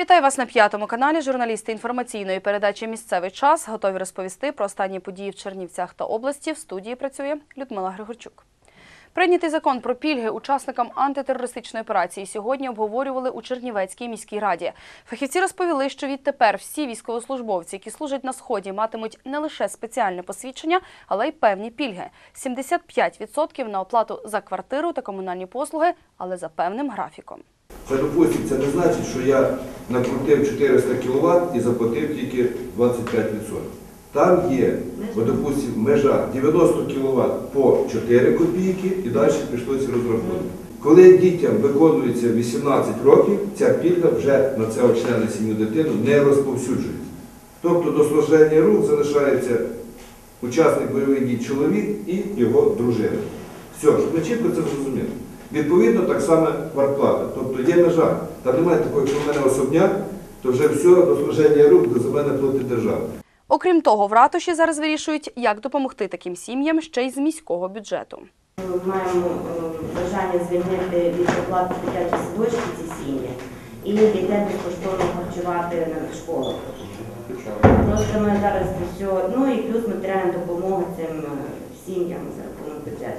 Вітаю вас на п'ятому каналі. Журналісти інформаційної передачі Місцевий час готові розповісти про останні події в Чернівцях та області. В студії працює Людмила Григорчук. Прийнятий закон про пільги учасникам антитерористичної операції сьогодні обговорювали у Чернівецькій міській раді. Фахівці розповіли, що відтепер всі військовослужбовці, які служать на сході, матимуть не лише спеціальне посвідчення, але й певні пільги: 75% на оплату за квартиру та комунальні послуги, але за певним графіком. Допустим, це не значить, що я накрутив 400 кВт і заплатив тільки 25%. Там є, допустим, межа 90 кВт по 4 копійки і далі пішло ці розрахунки. Коли дітям виконується 18 років, ця пільга вже на цього члена сім'ї дитину не розповсюджується. Тобто до служення рук залишається учасник бойових дій чоловік і його дружина. Все, щоб ми чітко це зрозуміли. Відповідно, так само квартплата. Тобто є межа. Там немає такого, якщо в мене особняк, то вже все до служення рук за мене платить держава. Окрім того, в ратуші зараз вирішують, як допомогти таким сім'ям ще й з міського бюджету. Ми маємо е, бажання звільнити від оплати дитячі садочки ці сім'ї і дітей безкоштовно харчувати на школах. Просто ми зараз все, ну і плюс матеріальна допомога цим е, сім'ям за рахунок бюджету.